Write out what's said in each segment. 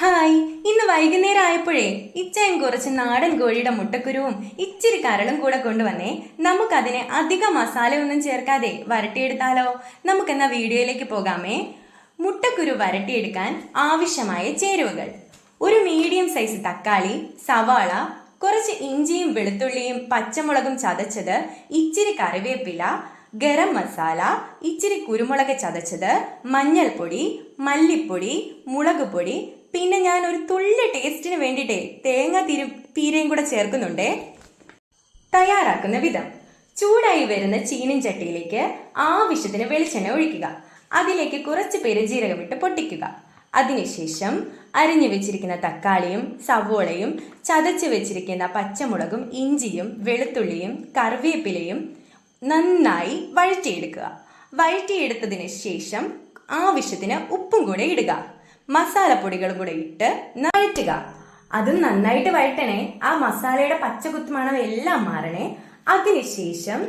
Hi ഇന്ന് വൈകുന്നേരം ആയപ്പോഴേ ഇച്ചയും കുറച്ച് നാടൻ കോഴിയുടെ മുട്ടക്കുരുവും ഇച്ചിരി കരളും കൂടെ കൊണ്ടുവന്നേ. നമുക്കതിനെ അധിക മസാലയൊന്നും ചേർക്കാതെ വരട്ടിയെടുത്താലോ? നമുക്കെന്നാ വീഡിയോയിലേക്ക് പോകാമേ. മുട്ടക്കുരു വരട്ടിയെടുക്കാൻ ആവശ്യമായ ചേരുവകൾ. ഒരു മീഡിയം സൈസ് തക്കാളി സവാള കുറച്ച് ഇഞ്ചിയും വെളുത്തുള്ളിയും പച്ചമുളകും ചതച്ചത് ഇച്ചിരി കറിവേപ്പില ഗരം മസാല ഇച്ചിരി കുരുമുളക് ചതച്ചത് മഞ്ഞൾപ്പൊടി മല്ലിപ്പൊടി മുളക് പൊടി പിന്നെ ഞാൻ ഒരു തുള്ളി ടേസ്റ്റിന് വേണ്ടിയിട്ടേ തേങ്ങ തിരു പീരയും കൂടെ ചേർക്കുന്നുണ്ടേ. തയ്യാറാക്കുന്ന വിധം. ചൂടായി വരുന്ന ചീനും ചട്ടിയിലേക്ക് ആവശ്യത്തിന് വെളിച്ചെണ്ണ ഒഴിക്കുക. അതിലേക്ക് കുറച്ച് പെരുംജീരകം ഇട്ട് പൊട്ടിക്കുക. അതിനുശേഷം അരിഞ്ഞു വെച്ചിരിക്കുന്ന തക്കാളിയും സവോളയും ചതച്ച് വെച്ചിരിക്കുന്ന പച്ചമുളകും ഇഞ്ചിയും വെളുത്തുള്ളിയും കറിവേപ്പിലയും നന്നായി വഴറ്റിയെടുക്കുക. വഴറ്റിയെടുത്തതിന് ശേഷം ആവശ്യത്തിന് ഉപ്പും കൂടെ ഇടുക. മസാലപ്പൊടികളും കൂടെ ഇട്ട് വഴറ്റുക. അത് നന്നായിട്ട് വഴറ്റണേ. ആ മസാലയുടെ പച്ച മണം എല്ലാം മാറണേ. അതിനുശേഷം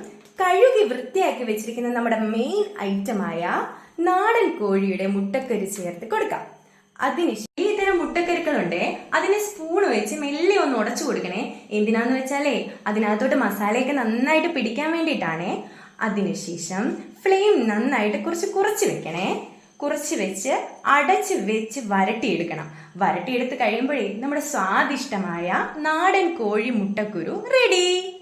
കഴുകി വൃത്തിയാക്കി വെച്ചിരിക്കുന്ന നമ്മുടെ മെയിൻ ഐറ്റമായ നാടൻ കോഴിയുടെ മുട്ടക്കരി ചേർത്ത് കൊടുക്കാം. അതിന് ഈ തരം മുട്ടക്കരുക്കളുണ്ട് അതിനെ സ്പൂൺ വെച്ച് മെല്ലെ ഒന്ന് ഉടച്ചു കൊടുക്കണേ. എന്തിനാന്ന് വെച്ചാലേ അതിനകത്തോട്ട് മസാലയൊക്കെ നന്നായിട്ട് പിടിക്കാൻ വേണ്ടിയിട്ടാണേ. അതിനുശേഷം ഫ്ലെയിം നന്നായിട്ട് കുറച്ച് കുറച്ച് വെക്കണേ. കുറച്ച് വെച്ച് അടച്ച് വെച്ച് വരട്ടിയെടുക്കണം. വരട്ടിയെടുത്ത് കഴിയുമ്പോഴേ നമ്മുടെ സ്വാദിഷ്ടമായ നാടൻ കോഴി മുട്ടക്കുരു റെഡി